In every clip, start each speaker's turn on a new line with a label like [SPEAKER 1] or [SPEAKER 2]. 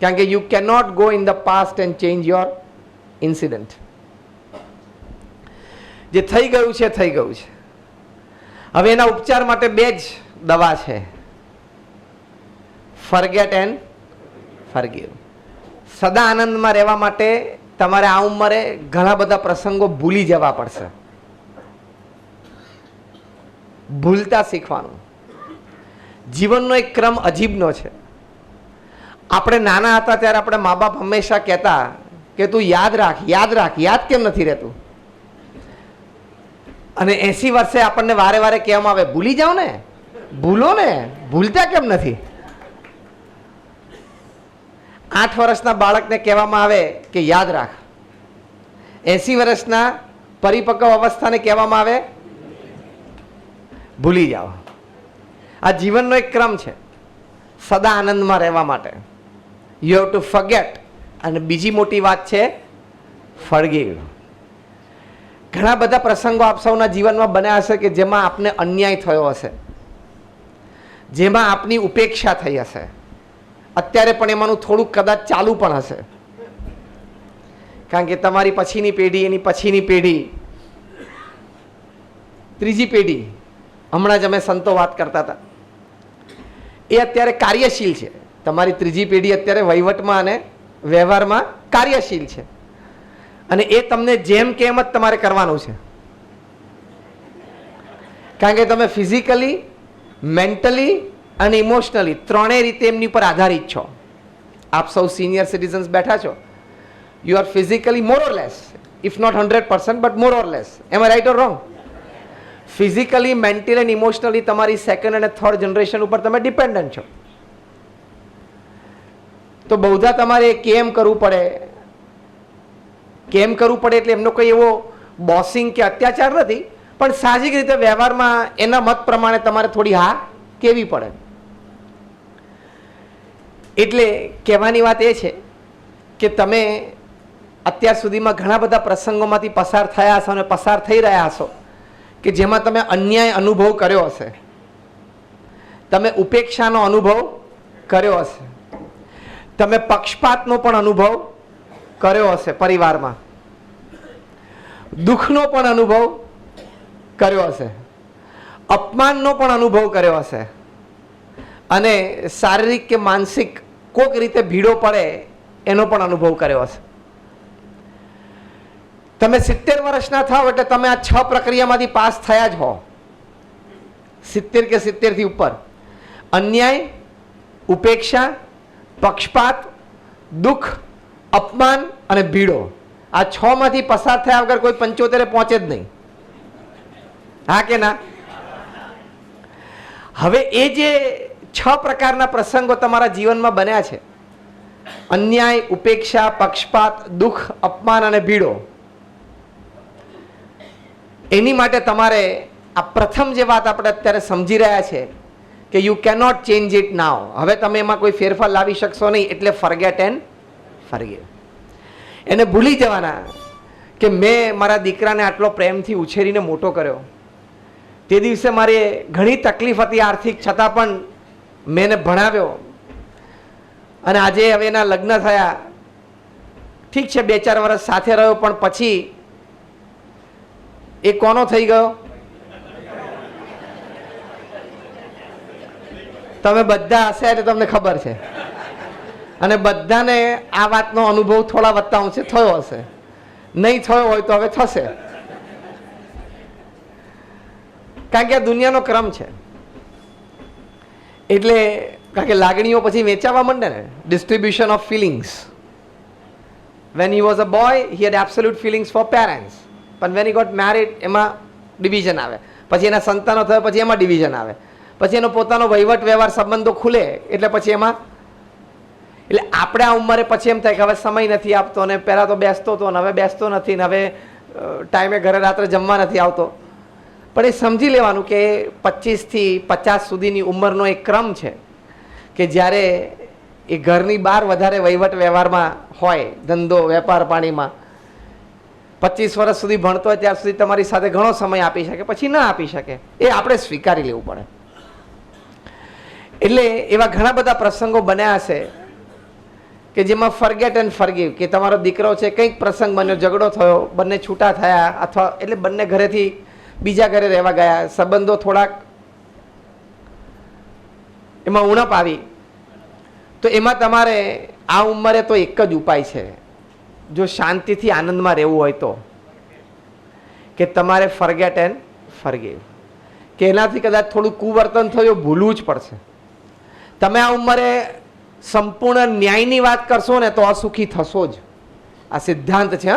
[SPEAKER 1] કારણ કે you cannot go in the past and change your incident જે થઈ ગયું છે, થઈ ગયું છે. હવે એના ઉપચાર માટે બે જ દવા છે. ફરગેટ એન્ડ ફરગીવ સદા આનંદમાં રહેવા માટે તમારે આ ઉંમરે ઘણા બધા પ્રસંગો ભૂલી જવા પડશે. ભૂલતા શીખવાનું. જીવનનો એક ક્રમ અજીબનો છે. આપણે નાના હતા ત્યારે આપણે મા બાપ હંમેશા કહેતા કે તું યાદ રાખ યાદ રાખ, યાદ કેમ નથી રહેતું? અને એસી વર્ષે આપણને વારે વારે કહેવામાં આવે, ભૂલી જાઓ ને, ભૂલો ને, ભૂલતા કેમ નથી? આઠ વર્ષના બાળકને કહેવામાં આવે કે, યાદ રાખ. એસી વર્ષના પરિપક્વ અવસ્થાને કહેવામાં આવે, ભૂલી જાઓ. આ જીવનનો એક ક્રમ છે, સદા આનંદમાં રહેવા માટે. યુ હેવ ટુ ફગેટ અને બીજી મોટી વાત છે ફળગીવ ઘણા બધા પ્રસંગો આપ સૌના જીવનમાં બન્યા હશે કે જેમાં આપને અન્યાય થયો હશે. જેમાં આપની ઉપેક્ષા થઈ હશે. અત્યારે પણ એમાંનું થોડુંક કદાચ ચાલુ પણ હશે. કારણ કે તમારી પછીની પેઢી, એની પછીની પેઢી. ત્રીજી પેઢી. હમણાં જ અમે સંતો વાત કરતા હતા. એ અત્યારે કાર્યશીલ છે. તમારી ત્રીજી પેઢી અત્યારે વહીવટમાં અને વ્યવહારમાં કાર્યશીલ છે. અને એ તમને જેમ કેમ જ તમારે કરવાનું છે. કારણ કે તમે ફિઝિકલી, મેન્ટલી અને ઇમોશનલી ત્રણેય રીતે એમની પર આધારિત છો. આપ સૌ સિનિયર સિટીઝન્સ બેઠા છો. You are physically more or less if not hundred percent but more or less M right or wrong physically mentally and emotionally તમારી સેકન્ડ અને થર્ડ જનરેશન ઉપર તમે ડિપેન્ડન્ટ છો. તો બહુધા તમારે કેમ કરવું પડે? કેમ કરવું પડે એટલે એમનો કોઈ એવો બોસિંગ કે અત્યાચાર નથી, પણ સાહજિક રીતે વ્યવહારમાં એના મત પ્રમાણે તમારે થોડી હા કેવી પડે. એટલે કહેવાની વાત એ છે કે તમે અત્યાર સુધીમાં ઘણા બધા પ્રસંગોમાંથી પસાર થયા હશો અને પસાર થઈ રહ્યા હશો કે જેમાં તમે અન્યાય અનુભવ કર્યો હશે. તમે ઉપેક્ષાનો અનુભવ કર્યો હશે. તમે પક્ષપાતનો પણ અનુભવ કર્યો હશે પરિવારમાં. દુઃખનો પણ અનુભવ કર્યો હશે. અપમાનનો પણ અનુભવ કર્યો હશે. અને શારીરિક કે માનસિક કોઈક રીતે ભીડો પડે એનો પણ અનુભવ કર્યો હશે. તમે સિત્તેર વર્ષના થાવ એટલે તમે આ છ પ્રક્રિયામાંથી પાસ થયા જ હો. સિત્તેર કે સિત્તેરથી ઉપર. અન્યાય, ઉપેક્ષા પક્ષપાત, દુઃખ, અપમાન અને ભીડો. આ છ માંથી પસાર થયા વગર કોઈ પંચોતેરે પહોંચે જ નહીં. હા કે ના? હવે એ જે છ પ્રકારના પ્રસંગો તમારા જીવનમાં બન્યા છે, અન્યાય, ઉપેક્ષા, પક્ષપાત, દુઃખ, અપમાન અને ભીડો, એની માટે તમારે આ પ્રથમ જે વાત આપણે અત્યારે સમજી રહ્યા છે કે you cannot change it now હવે તમે એમાં કોઈ ફેરફાર લાવી શકશો નહીં, એટલે ફરગેટ એન્ડ ફરગેટ એને ભૂલી જવાના કે મેં મારા દીકરાને આટલો પ્રેમથી ઉછેરીને મોટો કર્યો. તે દિવસે મારે ઘણી તકલીફ હતી આર્થિક, છતાં પણ મેં એને ભણાવ્યો. અને આજે હવે એના લગ્ન થયા. ઠીક છે, બે ચાર વર્ષ સાથે રહ્યો, પણ પછી એ કોનો થઈ ગયો? તમે બધા હશે એટલે તમને ખબર છે. અને બધાને આ વાતનો અનુભવ થોડા વત્તા અંશે થયો હશે. નહીં થયો હોય તો હવે થશે. કારણ કે આ દુનિયાનો ક્રમ છે. એટલે કારણ કે લાગણીઓ પછી વેચાવા માંડે ને distribution of feelings when he was a boy he had absolute feelings for parents પણ વેન હી ગોટ મેરિડ એમાં ડિવિઝન આવે. પછી એના સંતાનો થયા, પછી એમાં ડિવિઝન આવે. પછી એનો પોતાનો વહીવટ વ્યવહાર સંબંધો ખુલે, એટલે પછી એમાં એટલે આપણે આ ઉંમરે પછી એમ થાય કે હવે સમય નથી આપતો ને પહેલાં તો બેસતો હતો ને હવે બેસતો નથી ને હવે ટાઈમે ઘરે રાત્રે જમવા નથી આવતો. પણ એ સમજી લેવાનું કે પચીસથી પચાસ સુધીની ઉંમરનો એક ક્રમ છે કે જ્યારે એ ઘરની બહાર વધારે વહીવટ વ્યવહારમાં હોય, ધંધો, વેપાર પાણીમાં, પચીસ વર્ષ સુધી ભણતો હોય, ત્યાં સુધી તમારી સાથે ઘણો સમય આપી શકે, પછી ના આપી શકે. એ આપણે સ્વીકારી લેવું પડે. એટલે એવા ઘણા બધા પ્રસંગો બન્યા હશે કે જેમાં ફરગેટ એન્ડ ફરગીવ કે તમારો દીકરો છે, કંઈક પ્રસંગ બન્યો ઝઘડો થયો, બંને છૂટા થયા, અથવા એટલે બંને ઘરેથી બીજા ઘરે રહેવા ગયા, સંબંધો થોડાક એમાં ઉણપ આવી. તો એમાં તમારે આ ઉંમરે તો એક જ ઉપાય છે. જો શાંતિથી આનંદમાં રહેવું હોય તો. કે તમારે ફરગેટ એન્ડ ફરગીવ કે એનાથી કદાચ થોડું કુવર્તન થયું, ભૂલવું જ પડશે. તમે આ ઉંમરે સંપૂર્ણ ન્યાયની વાત કરશો ને તો અસુખી થશો જ. આ સિદ્ધાંત છે?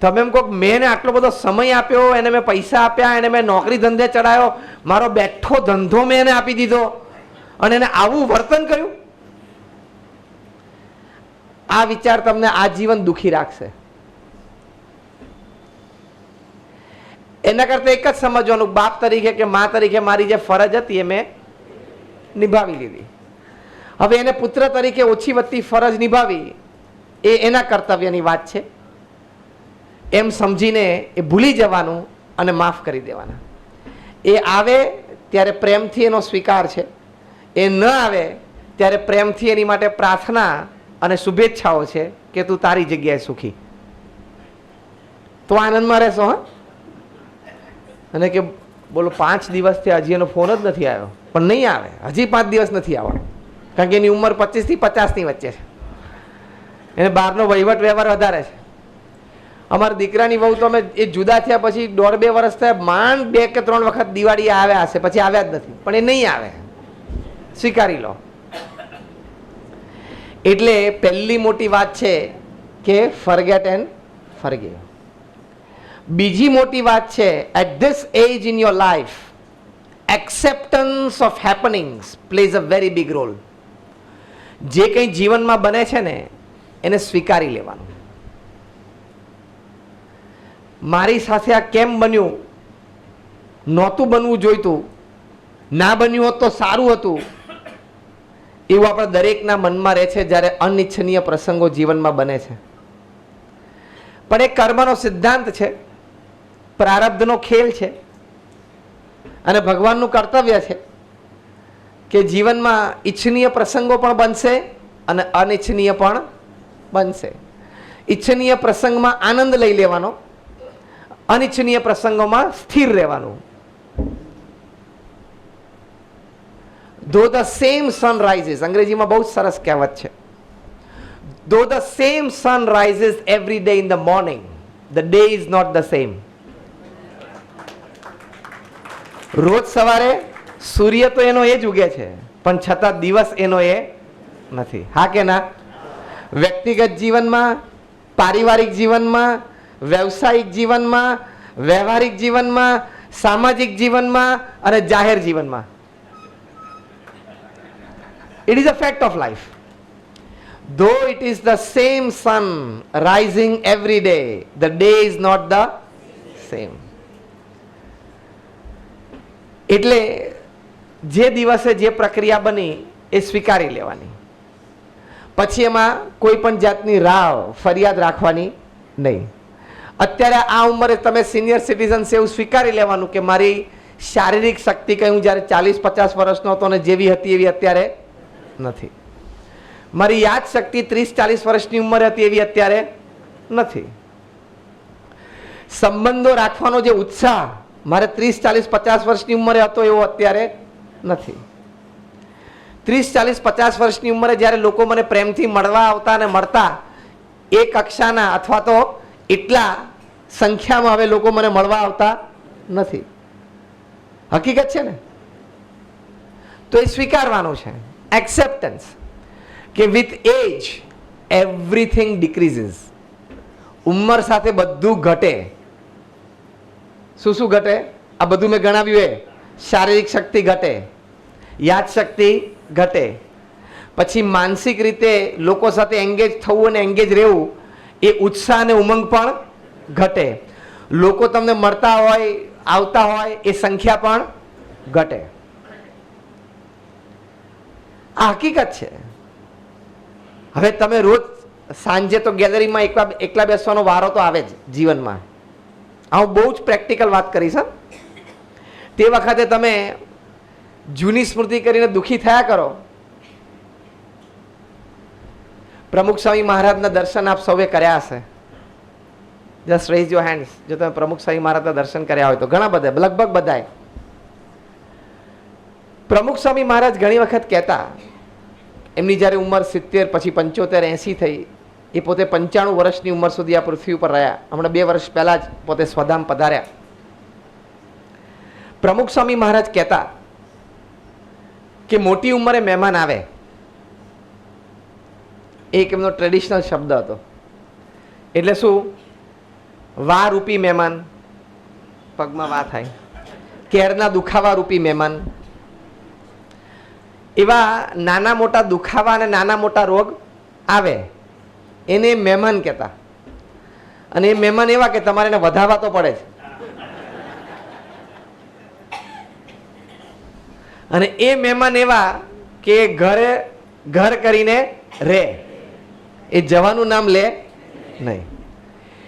[SPEAKER 1] તમે એમ કહો મેં એને આટલો બધો સમય આપ્યો, એને મેં પૈસા આપ્યા, એને મેં નોકરી ધંધે ચડાયો, મારો બેઠો ધંધો મેં એને આપી દીધો અને એને આવું વર્તન કર્યું? આ વિચાર તમને આજીવન દુખી રાખશે. એના કરતાં એક જ સમજવાનું, બાપ તરીકે કે મા તરીકે મારી જે ફરજ હતી એ મેં નિભાવી લીધી. હવે એને પુત્ર તરીકે ઓછી વધતી ફરજ નિભાવી એ એના કર્તવ્યની વાત છે. એમ સમજીને એ ભૂલી જવાનું અને માફ કરી દેવાના. એ આવે ત્યારે પ્રેમથી એનો સ્વીકાર છે. એ ન આવે ત્યારે પ્રેમથી એની માટે પ્રાર્થના અને શુભેચ્છાઓ છે કે તું તારી જગ્યાએ સુખી. તો આનંદમાં રહેશો, હા? અને કે બોલો, પાંચ દિવસથી હજી એનો ફોન જ નથી આવ્યો. પણ નહીં આવે. હજી પાંચ દિવસ નથી આવવાનો. કારણ કે એની ઉંમર પચીસથી પચાસની વચ્ચે છે. એને બહારનો વહીવટ વ્યવહાર વધારે છે. અમારા દીકરાની વહુ તો અમે એ જુદા થયા પછી દોઢ બે વર્ષ થયા, માંડ બે કે ત્રણ વખત દિવાળી આવ્યા હશે, પછી આવ્યા જ નથી. પણ એ નહીં આવે. સ્વીકારી લો. એટલે પહેલી મોટી વાત છે કે ફરગેટ એન્ડ ફરગીવ બીજી મોટી વાત છે at this age in your life acceptance of happenings plays a very big role જે કંઈ જીવનમાં બને છે ને, એને સ્વીકારી લેવાનું. મારી સાથે આ કેમ બન્યું? નહોતું બનવું જોઈતું. ના બન્યું હોત તો સારું હતું. એવું આપણા દરેકના મનમાં રહે છે જ્યારે અનિચ્છનીય પ્રસંગો જીવનમાં બને છે. પણ એ કર્મનો સિદ્ધાંત છે. પ્રારબ્ધનો ખેલ છે. અને ભગવાનનું કર્તવ્ય છે કે જીવનમાં ઈચ્છનીય પ્રસંગો પણ બનશે અને અનિચ્છનીય પણ બનશે. ઈચ્છનીય પ્રસંગમાં આનંદ લઈ લેવાનો, અનિચ્છનીય પ્રસંગોમાં સ્થિર રહેવાનું. ધો ધ સેમ સન રાઇઝિસ અંગ્રેજીમાં બહુ સરસ કહેવત છે. Though the same sun rises every day in the morning the day is not the same રોજ સવારે સૂર્ય તો એનો એ જ ઉગે છે, પણ છતાં દિવસ એનો એ નથી. હા કે ના? વ્યક્તિગત જીવનમાં, પારિવારિક જીવનમાં, વ્યવસાયિક જીવનમાં, વ્યવહારિક જીવનમાં, સામાજિક જીવનમાં અને જાહેર જીવનમાં. It is a fact of life though it is the same sun rising every day the day is not the same એટલે જે દિવસે જે પ્રક્રિયા બની, એ સ્વીકારી લેવાની. પછી એમાં કોઈ પણ જાતની રાવ ફરિયાદ રાખવાની નહીં. અત્યારે આ ઉંમરે તમે સિનિયર સિટીઝન્સ એવું સ્વીકારી લેવાનું કે મારી શારીરિક શક્તિ કંઈ હું જ્યારે ચાલીસ પચાસ વર્ષનો હતો ને જેવી હતી એવી અત્યારે નથી. મારી યાદ શક્તિ ત્રીસ ચાલીસ વર્ષની ઉંમરે હતી એવી અત્યારે નથી. સંબંધો રાખવાનો જે ઉત્સાહ મારે ત્રીસ, ચાલીસ, પચાસ વર્ષની ઉંમરે હતો એવો અત્યારે નથી. ત્રીસ, ચાલીસ, પચાસ વર્ષની ઉંમરે જ્યારે લોકો મને પ્રેમથી મળવા આવતા અને મળતા એ કક્ષાના અથવા તો એટલા સંખ્યામાં હવે લોકો મને મળવા આવતા નથી. હકીકત છે ને? તો એ સ્વીકારવાનું છે. એક્સેપ્ટન્સ કે વિથ એજ એવરીથિંગ ડિક્રીઝિસ ઉંમર સાથે બધું ઘટે. શું શું ઘટે? આ બધું મેં ગણાવ્યું એ. શારીરિક શક્તિ ઘટે. યાદશક્તિ ઘટે. પછી માનસિક રીતે લોકો સાથે એંગેજ થવું અને એંગેજ રહેવું, એ ઉત્સાહ અને ઉમંગ પણ ઘટે. લોકો તમને મળતા હોય, આવતા હોય, એ સંખ્યા પણ ઘટે. આ હકીકત છે. હવે તમે રોજ સાંજે તો ગેલેરીમાં એકલા એકલા બેસવાનો વારો તો આવે જ જીવનમાં. આ હું બહુ જ પ્રેક્ટિકલ વાત કરીશ તે વખતે તમે જૂની સ્મૃતિ કરીને દુઃખી થયા કરો. પ્રમુખ સ્વામી મહારાજના દર્શન આપ સૌએ કર્યા હશે. જસ્ટ રેઝ યોર હેન્ડ્સ જો તમે પ્રમુખ સ્વામી મહારાજના દર્શન કર્યા હોય તો ઘણા બધા, લગભગ બધાએ પ્રમુખ સ્વામી મહારાજ ઘણી વખત કહેતા, એમની જ્યારે ઉંમર સિત્તેર, પછી પંચોતેર, એંસી થઈ એ પોતે પંચાણું વર્ષની ઉંમર સુધી આ પૃથ્વી ઉપર રહ્યા. હમણાં બે વર્ષ પહેલાં જ પોતે સ્વધામ પધાર્યા. પ્રમુખ સ્વામી મહારાજ કહેતા કે મોટી ઉંમરે મહેમાન આવે. એક એમનો ટ્રેડિશનલ શબ્દ હતો. એટલે શું? વા રૂપી મહેમાન. પગમાં વા થાય. કેરના દુખાવા રૂપી મહેમાન. એવા નાના મોટા દુખાવા અને નાના મોટા રોગ આવે. એને મહેમાન કહેતા. અને એ મહેમાન એવા કે તમારે એને વધારવા તો પડે છે અને એ મહેમાન એવા કે ઘરે, ઘર કરીને રહે એ જવાનું નામ લે નહીં.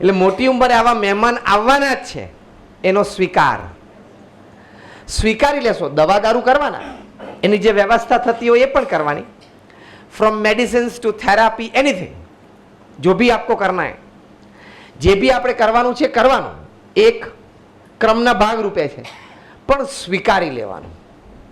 [SPEAKER 1] એટલે મોટી ઉંમરે આવા મહેમાન આવવાના જ છે. એનો સ્વીકાર. સ્વીકારી લેશો, દવા દારૂ કરવાના. એની જે વ્યવસ્થા થતી હોય એ પણ કરવાની. From medicines to therapy anything જો ભી આપકો કરના હે જે બી આપણે કરવાનું છે કરવાનું એક ક્રમના ભાગ રૂપે છે પણ સ્વીકારી લેવાનું